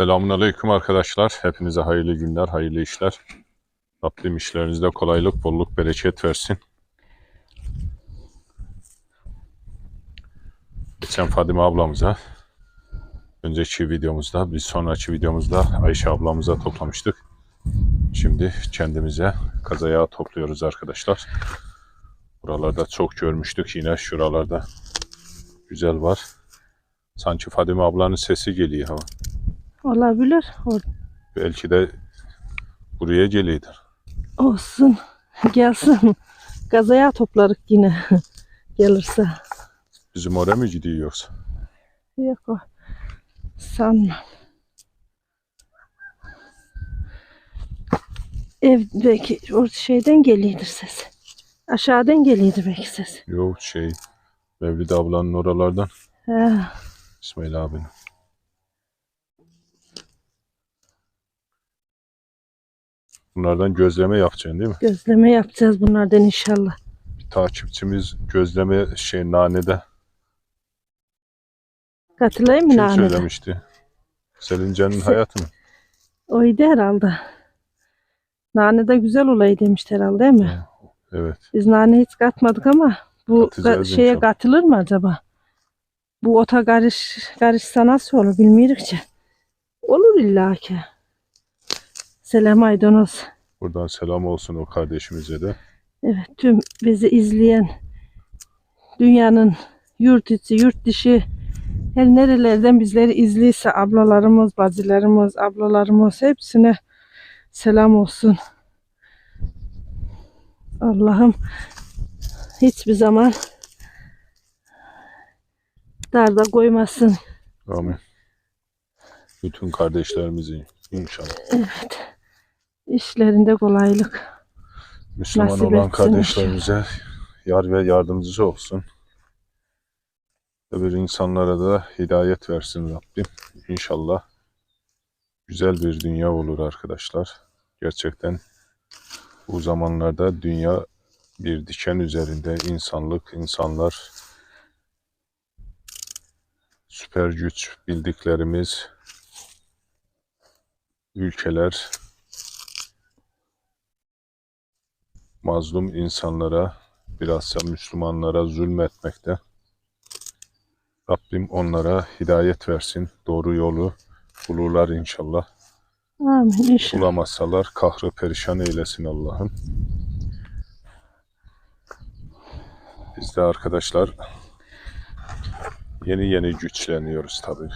Selamun Aleyküm arkadaşlar. Hepinize hayırlı günler, hayırlı işler. Rabbim işlerinizde kolaylık, bolluk, bereket versin. Geçen Fadime ablamıza, önceki videomuzda, bir sonraki videomuzda Ayşe ablamıza toplamıştık. Şimdi kendimize kazaya topluyoruz arkadaşlar. Buralarda çok görmüştük yine şuralarda güzel var. Sanki Fadime ablanın sesi geliyor. Olabilir. Belki de buraya geliyordur. olsun. Gelsin. Gazaya toplarık yine. Gelirse. Bizim oraya mı gidiyor yoksa? Yok o. Sanmam. Ev belki o şeyden geliyordur ses. Aşağıdan geliyordur belki ses. Yok şey Mevlid ablanın oralardan He. İsmail abinin. Bunlardan gözleme yapacaksın değil mi? Gözleme yapacağız bunlardan inşallah. Bir takipçimiz gözleme şey nanede. Katılayım mı Kim nane? söylemişti? Selincan'ın Se- hayatı mı? Oydu herhalde. Nane de güzel olayı demişti herhalde değil mi? Evet. Biz nane hiç katmadık ama bu Katacağız ga- şeye inşallah. katılır mı acaba? Bu ota karış, karışsa nasıl olur bilmiyoruz ki. Olur illa ki. Selam maydanoz. Buradan selam olsun o kardeşimize de. Evet tüm bizi izleyen dünyanın yurt içi yurt dışı her nerelerden bizleri izliyse ablalarımız, bacılarımız, ablalarımız hepsine selam olsun. Allah'ım hiçbir zaman darda koymasın. Amin. Bütün kardeşlerimizi inşallah. Evet. İşlerinde kolaylık. Müslüman Nasip olan etsin kardeşlerimize yar ve yardımcısı olsun. Öbür insanlara da hidayet versin Rabbim. İnşallah güzel bir dünya olur arkadaşlar. Gerçekten bu zamanlarda dünya bir diken üzerinde insanlık, insanlar, süper güç bildiklerimiz, ülkeler mazlum insanlara, bilhassa Müslümanlara zulmetmekte. Rabbim onlara hidayet versin. Doğru yolu bulurlar inşallah. Amin inşallah. Bulamazsalar kahrı perişan eylesin Allah'ım. Biz de arkadaşlar yeni yeni güçleniyoruz tabii.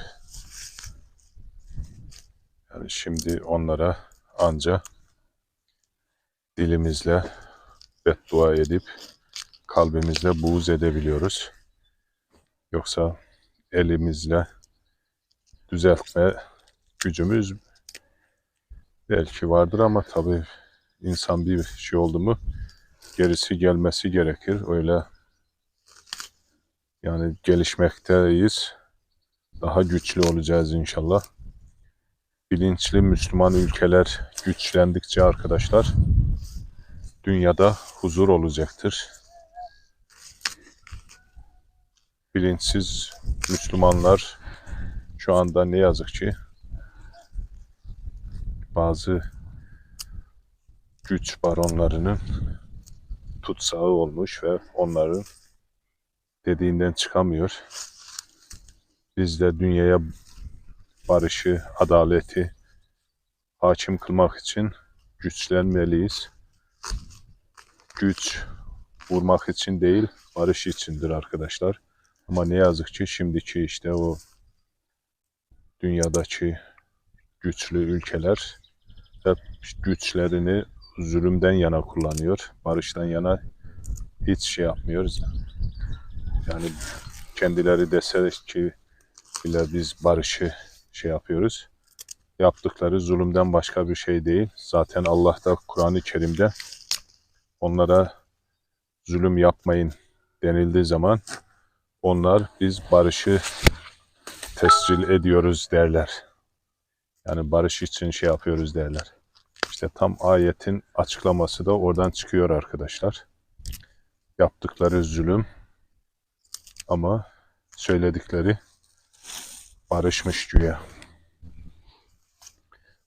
Yani şimdi onlara anca dilimizle beddua edip kalbimizle buğz edebiliyoruz. Yoksa elimizle düzeltme gücümüz belki vardır ama tabii insan bir şey oldu mu gerisi gelmesi gerekir. Öyle yani gelişmekteyiz. Daha güçlü olacağız inşallah. Bilinçli Müslüman ülkeler güçlendikçe arkadaşlar dünyada huzur olacaktır. Bilinçsiz Müslümanlar şu anda ne yazık ki bazı güç baronlarının tutsağı olmuş ve onların dediğinden çıkamıyor. Biz de dünyaya barışı, adaleti hakim kılmak için güçlenmeliyiz. Güç vurmak için değil, barış içindir arkadaşlar. Ama ne yazık ki şimdiki işte o dünyadaki güçlü ülkeler hep güçlerini zulümden yana kullanıyor. Barıştan yana hiç şey yapmıyoruz. Yani kendileri dese ki bile biz barışı şey yapıyoruz. Yaptıkları zulümden başka bir şey değil. Zaten Allah da Kur'an-ı Kerim'de onlara zulüm yapmayın denildiği zaman onlar biz barışı tescil ediyoruz derler. Yani barış için şey yapıyoruz derler. İşte tam ayetin açıklaması da oradan çıkıyor arkadaşlar. Yaptıkları zulüm ama söyledikleri barışmış güya.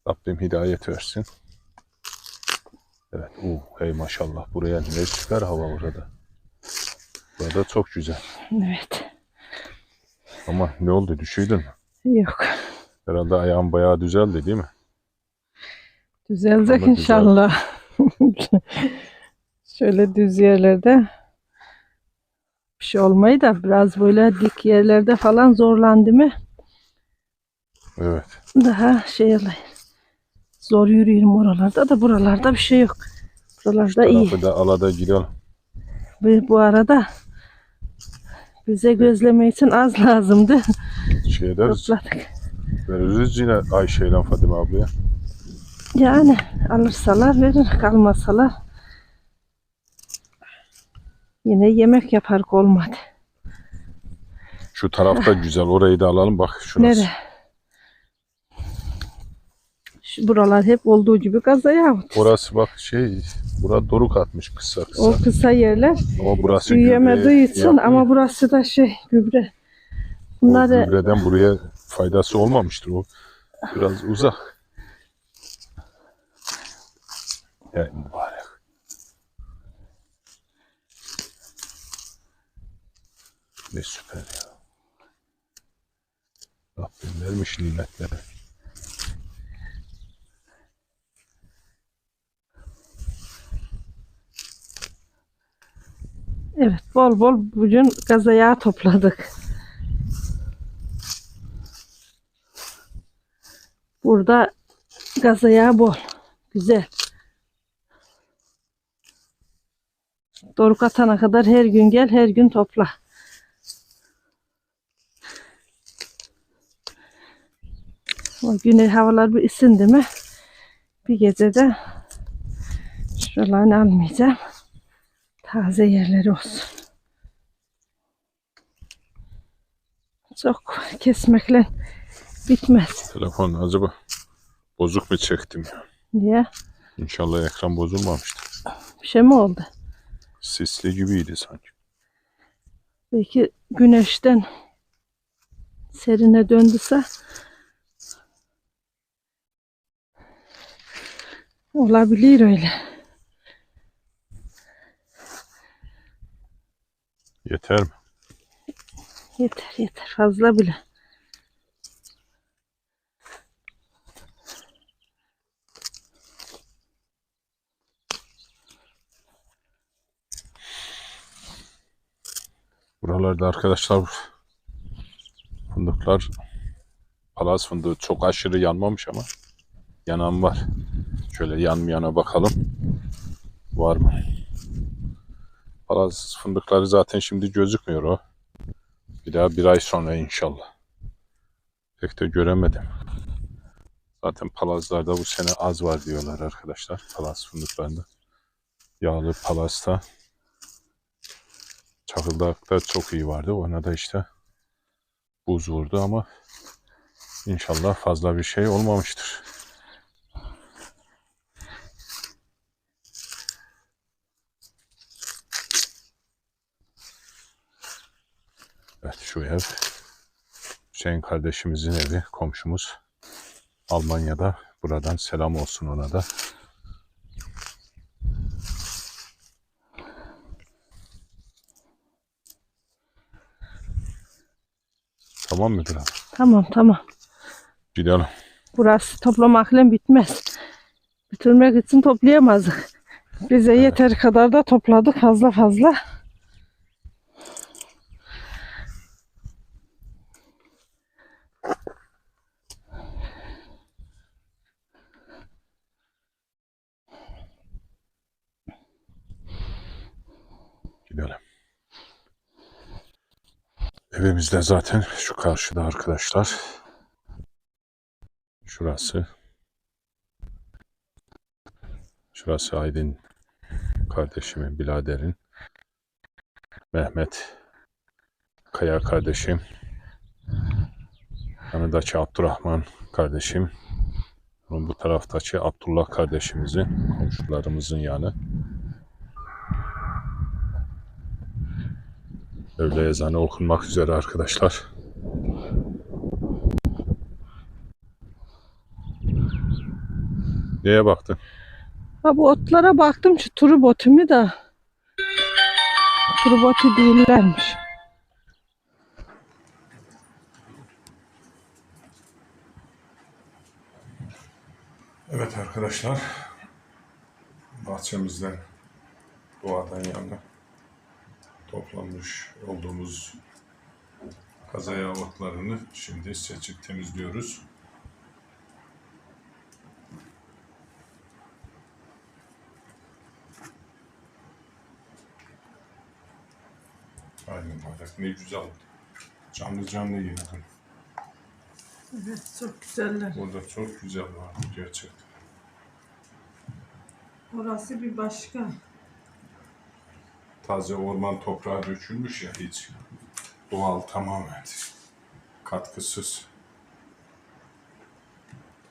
Rabbim hidayet versin. Evet. Uh, hey maşallah. Buraya ne süper hava burada. Burada çok güzel. Evet. Ama ne oldu? Düşüydün mü? Yok. Herhalde ayağın bayağı düzeldi değil mi? Düzelecek Ama inşallah. Şöyle düz yerlerde bir şey olmayı da biraz böyle dik yerlerde falan zorlandı mı Evet. daha şey olayım. Zor yürüyorum oralarda da buralarda bir şey yok. Buralarda iyi. Tarafı da alada gidelim. Bu, bu arada bize gözleme için az lazımdı. Şey ederiz. Topladık. Veririz yine Ayşe ile Fadime ablaya. Yani alırsalar verir, kalmasalar yine yemek yapar olmadı. Şu tarafta güzel. Orayı da alalım. Bak şurası. Nere? Buralar hep olduğu gibi gaza yahut. Orası bak şey. Bura doruk atmış kısa kısa. O kısa yerler Ama burası büyüyemediği için ama burası da şey gübre. O Bunları gübreden buraya faydası olmamıştır o. Biraz uzak. Ya mübarek. Ne süper ya. Rabbim vermiş nimetleri. Evet bol bol bugün gaza yağı topladık. Burada gaza yağı bol. Güzel. Doruk atana kadar her gün gel, her gün topla. O güne havalar bir ısındı mı bir gecede şuralarını almayacağım. Taze yerleri olsun. Çok kesmekle bitmez. Telefon acaba bozuk mu çektim ya? Niye? İnşallah ekran bozulmamıştır. Bir şey mi oldu? Sisli gibiydi sanki. Belki güneşten serine döndüse olabilir öyle. Yeter mi? Yeter yeter fazla bile. Buralarda arkadaşlar fındıklar palaz fındığı çok aşırı yanmamış ama yanan var. Şöyle yanmayana bakalım. Var mı? Palaz fındıkları zaten şimdi gözükmüyor o. Bir daha bir ay sonra inşallah. Pek de göremedim. Zaten palazlarda bu sene az var diyorlar arkadaşlar. Palaz fındıklarında. Yağlı palazda Çakıldak'ta çok iyi vardı. Ona da işte buz vurdu ama inşallah fazla bir şey olmamıştır. Evet şu ev Hüseyin kardeşimizin evi, komşumuz Almanya'da. Buradan selam olsun ona da. Tamam mıdır abi? Tamam tamam. Gidelim. Burası toplamakla bitmez. Bitirmek için toplayamazdık. Bize yeter kadar da topladık fazla fazla. Gidelim. Evimiz de zaten şu karşıda arkadaşlar. Şurası. Şurası Aydın kardeşimin, biraderin. Mehmet Kaya kardeşim. Yanındaki Abdurrahman kardeşim. Bu taraftaki Abdullah kardeşimizin, komşularımızın yanı. Öğle ezanı okunmak üzere arkadaşlar. Neye baktın? Ha bu otlara baktım şu turu botu mu da. Turu botu değillermiş. Evet arkadaşlar. Bahçemizden doğadan yana toplanmış olduğumuz kazaya otlarını şimdi seçip temizliyoruz. Aynen bak ne güzel. Canlı canlı yedin. Evet çok güzeller. Burada çok güzel var gerçekten. Orası bir başka. Taze orman toprağa dökülmüş ya hiç. Doğal tamamen. Katkısız.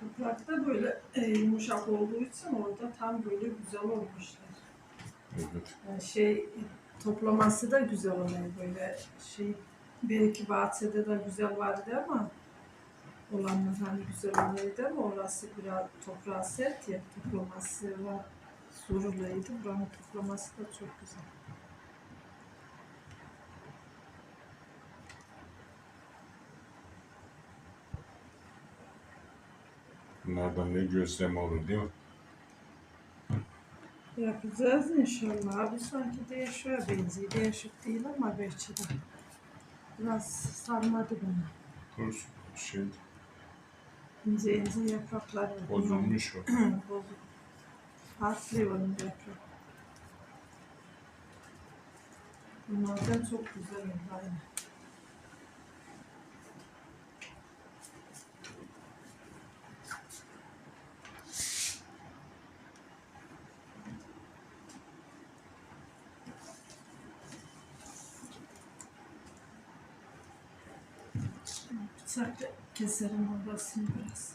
Toprakta böyle e, yumuşak olduğu için orada tam böyle güzel olmuşlar. Evet. Yani şey toplaması da güzel oluyor böyle şey belki bahçede de güzel vardı ama olanlar hani güzel oluyordu ama orası biraz toprağı sert ya toplaması var soruluydu. Buranın toplaması da çok güzel. Bunlardan ne gözlem olur değil mi? Yapacağız inşallah. Abi sanki değişiyor benziyor. Değişik değil ama belki de. Biraz sarmadı bunu. Dur şey İnce ince yapraklar var. bozulmuş o. Bozuk. Farklı onun yaprak. Bunlardan çok güzel oldu aynı. Bıçakla keserim orasını biraz.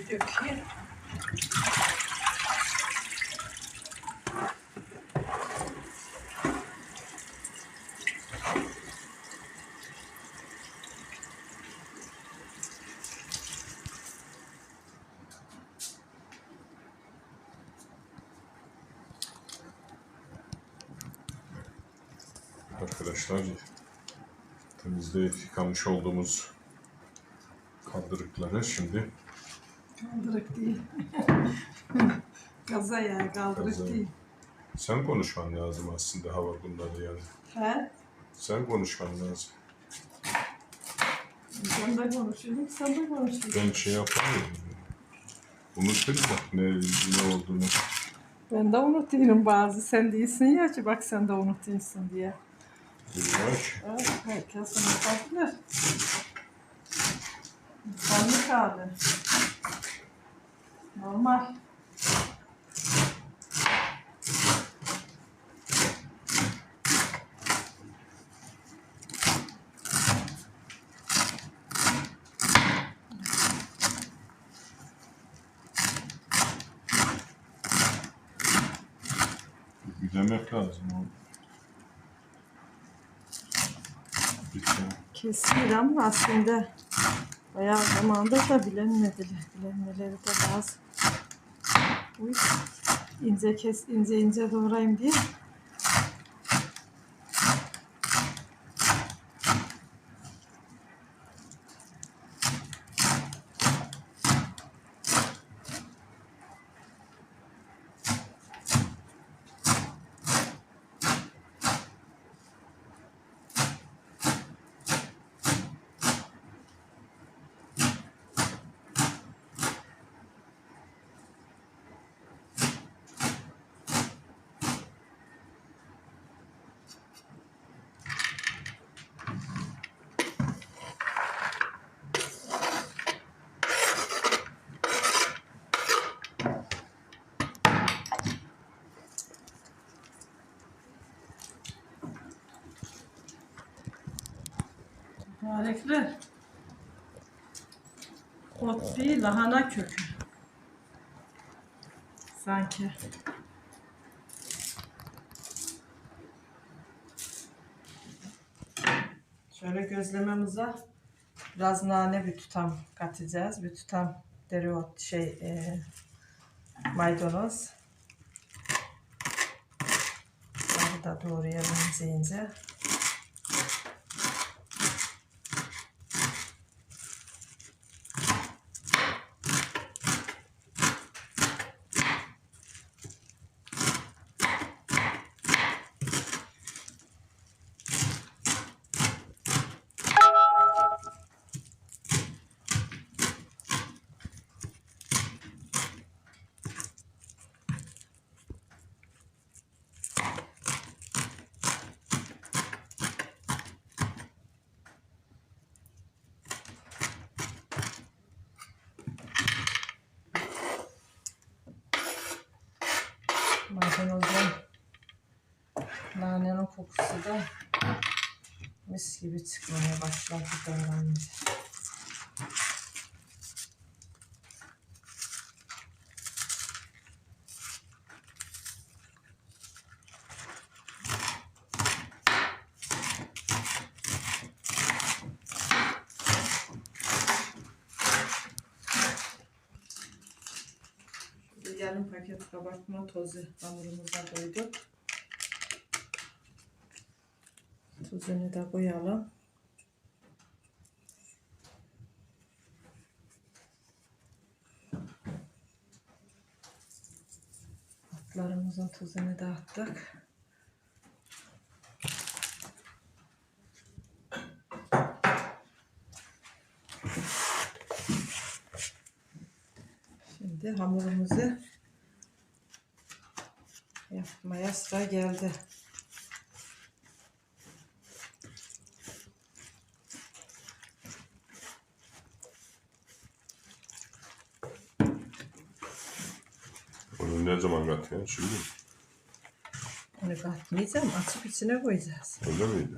Bir dökeyim. Arkadaşlar temizleyip yıkamış olduğumuz kaldırıkları şimdi Kaldırık değil. Gaza ya kaldırık Gaza. değil. sen konuşman lazım aslında hava bunları yani. He? Sen konuşman lazım. Sen de konuşuyorsun, sen de konuşuyorsun. Ben şey yapamıyorum. Unuturum bak ne, ne olduğunu. Ben de unutuyorum bazı. Sen değilsin ya ki bak sen de unutuyorsun diye. Bilmem. Evet, herkes unutabilir. İnsanlık hali. Normal. Bir demek lazım o. Şey. Kesilir ama aslında bayağı zamanda da bilinmediler. Bilinmeleri de lazım. Uy, ince kes, ince ince doğrayayım diye. Ot değil, lahana kökü. Sanki. Şöyle gözlememize biraz nane bir tutam katacağız. Bir tutam dereot şey e, maydanoz. Bunları da doğrayalım ince ince. Maydanozun nanenin kokusu da mis gibi çıkmaya başladı davranınca. Bir yarım paket kabartma tozu hamurumuza koyduk. Tuzunu da koyalım. Otlarımızın tuzunu da attık. Şimdi hamurumuzu yapmaya sıra geldi. Onu ne zaman katıyorsun şimdi? Onu katmayacağım. Açıp içine koyacağız. Öyle miydi?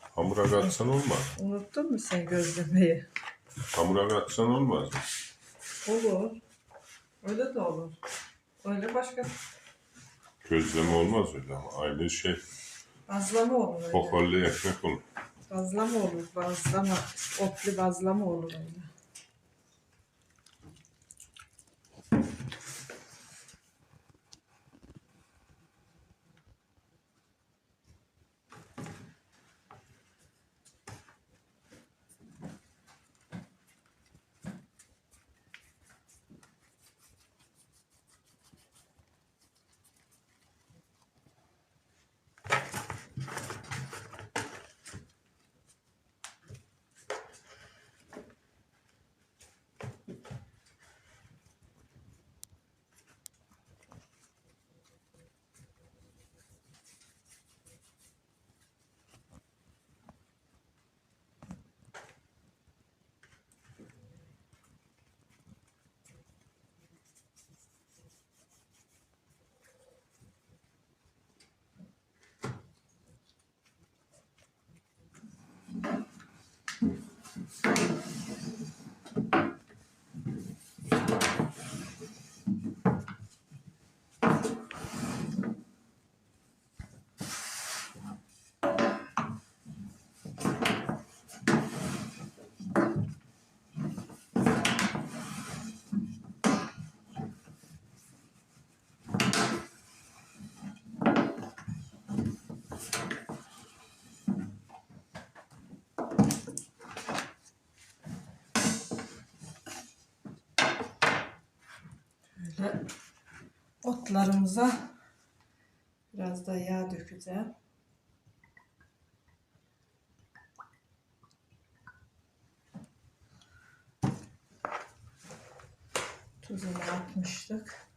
Hamura katsan olmaz. Unuttun mu sen gözlemeyi? Hamura katsan olmaz. Olur. Öyle de olur. Öyle başka Közleme olmaz öyle ama aynı şey. bazlama olur öyle. Hoparlı ekmek olur. Bazlama olur. Bazlama. Otlu bazlama olur öyle. Ve otlarımıza biraz da yağ dökeceğim. Tuzunu atmıştık.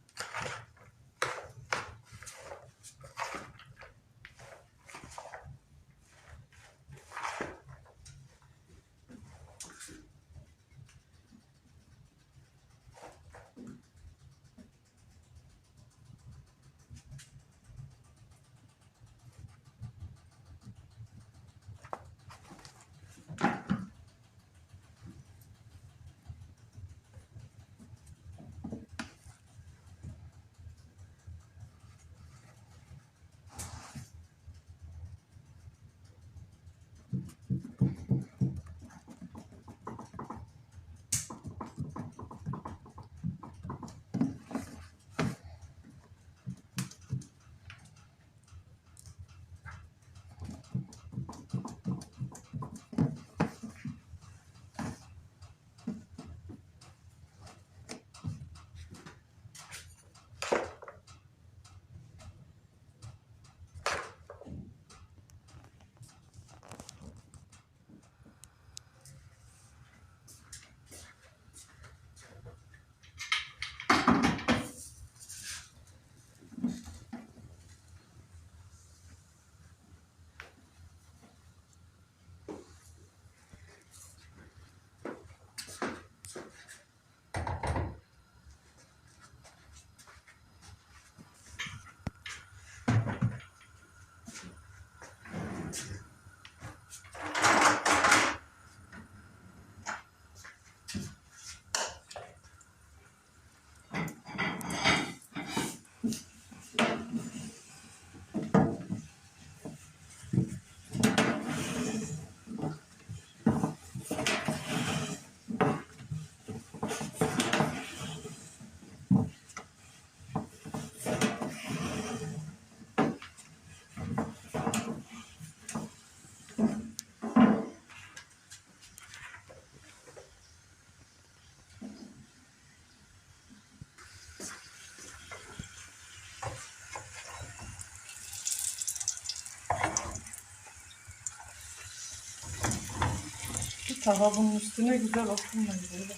Bunun üstüne güzel oturmuyor böyle.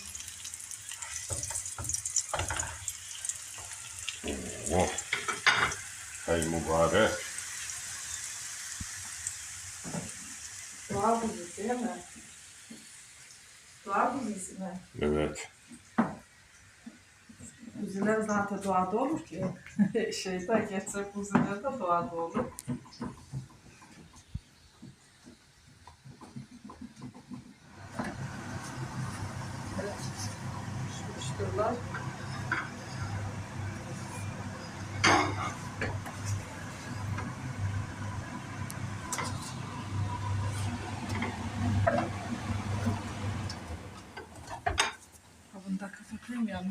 Oh. Hay mübarek. Doğa kuzusu değil mi? Doğa kuzusu mu? Evet. Kuzular zaten doğada olur ki. Şeyde geçse kuzular da doğada olur. Evet. Pişmiştirler. Bunu da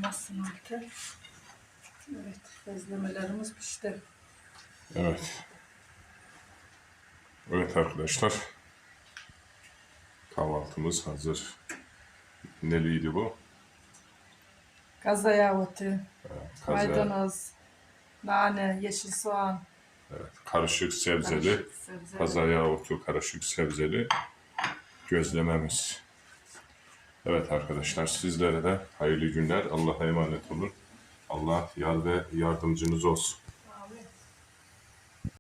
yanmasın altı. Evet, bezlemelerimiz pişti. Evet. Evet arkadaşlar. Kahvaltımız hazır. Neliydi bu? Gaza yağı, Kaza- maydanoz, nane, yeşil soğan, Evet, karışık sebzeli, karışık sebze. kazaya otu karışık sebzeli gözlememiz. Evet arkadaşlar sizlere de hayırlı günler. Allah'a emanet olun. Allah yar ve yardımcınız olsun.